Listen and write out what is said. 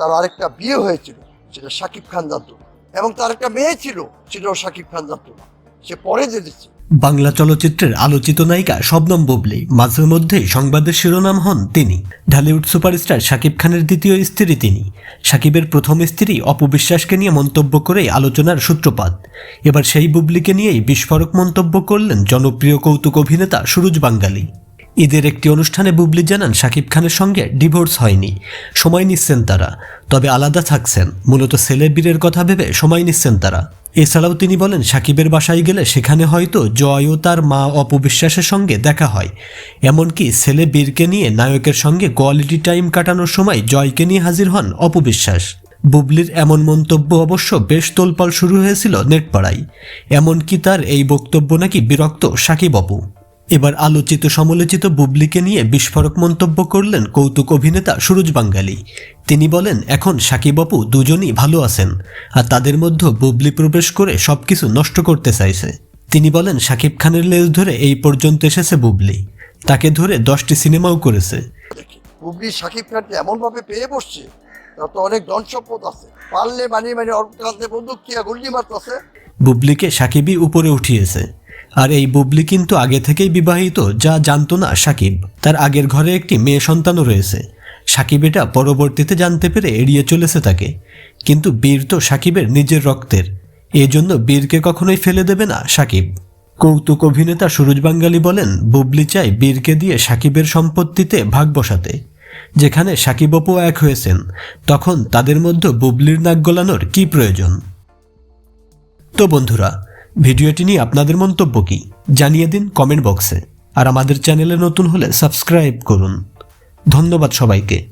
তার আরেকটা বিয়ে হয়েছিল, সেটা শাকিব খান জানতো এবং তার একটা মেয়ে ছিল, সেটাও শাকিব খান জানতো সে পরে জেনেছে বাংলা চলচ্চিত্রের আলোচিত নায়িকা শবনম বুবলি, মাঝে মধ্যে সংবাদের শিরোনাম হন তিনি। ঢালিউড সুপারস্টার শাকিব খানের দ্বিতীয় স্ত্রী তিনি। শাকিবের প্রথম স্ত্রী অপবিশ্বাসকে নিয়ে মন্তব্য করেই আলোচনার সূত্রপাত। এবার সেই বুবলিকে নিয়েই বিস্ফোরক মন্তব্য করলেন জনপ্রিয় কৌতুক অভিনেতা সুরজ বাঙ্গালী। ঈদের একটি অনুষ্ঠানে বুবলি জানান, শাকিব খানের সঙ্গে ডিভোর্স হয়নি, সময় নিচ্ছেন তারা, তবে আলাদা থাকছেন, মূলত ছেলে বীরের কথা ভেবে সময় নিচ্ছেন তারা। এছাড়াও তিনি বলেন সাকিবের বাসায় গেলে সেখানে হয়তো জয় ও তার মা অপবিশ্বাসের সঙ্গে দেখা হয়। এমনকি ছেলে বীরকে নিয়ে নায়কের সঙ্গে কোয়ালিটি টাইম কাটানোর সময় জয়কে নিয়ে হাজির হন অপবিশ্বাস। বুবলির এমন মন্তব্য অবশ্য বেশ তোলপাল শুরু হয়েছিল নেটপাড়ায়। এমনকি তার এই বক্তব্য নাকি বিরক্ত সাকিব অপু এবার আলোচিত সমালোচিত বুবলিকে নিয়ে বিস্ফোরক মন্তব্য করলেন কৌতুক অভিনেতা সুরজ বাঙ্গালী। তিনি বলেন এখন সাকিব অপু দুজনই ভালো আছেন আর তাদের মধ্যে বুবলি প্রবেশ করে সবকিছু নষ্ট করতে চাইছে। তিনি বলেন সাকিব খানের লেজ ধরে এই পর্যন্ত এসেছে বুবলি। তাকে ধরে দশটি সিনেমাও করেছে। বুবলি শাকিব খানকে এমন ভাবে পেয়ে বসছে তার তো অনেক ধন সম্পদ আছে। পারলে মানে মানে ওর কাছে বন্দুক গুল্লি মারতেছে। বুবলিকে সাকিবই উপরে উঠিয়েছে। আর এই বুবলি কিন্তু আগে থেকেই বিবাহিত, যা জানতো না সাকিব। তার আগের ঘরে একটি মেয়ে সন্তানও রয়েছে। সাকিব এটা পরবর্তীতে জানতে পেরে এড়িয়ে চলেছে তাকে। কিন্তু বীর তো সাকিবের নিজের রক্তের। এজন্য বীরকে কখনোই ফেলে দেবে না সাকিব। কৌতুক অভিনেতা সুরজ বাঙ্গালী বলেন, বুবলি চায় বীরকে দিয়ে সাকিবের সম্পত্তিতে ভাগ বসাতে। যেখানে সাকিব অপু এক হয়েছেন, তখন তাদের মধ্যে বুবলির নাক গলানোর কী প্রয়োজন? তো বন্ধুরা ভিডিওটি নিয়ে আপনাদের মন্তব্য কি? জানিয়ে দিন কমেন্ট বক্সে আর আমাদের চ্যানেলে নতুন হলে সাবস্ক্রাইব করুন। ধন্যবাদ সবাইকে।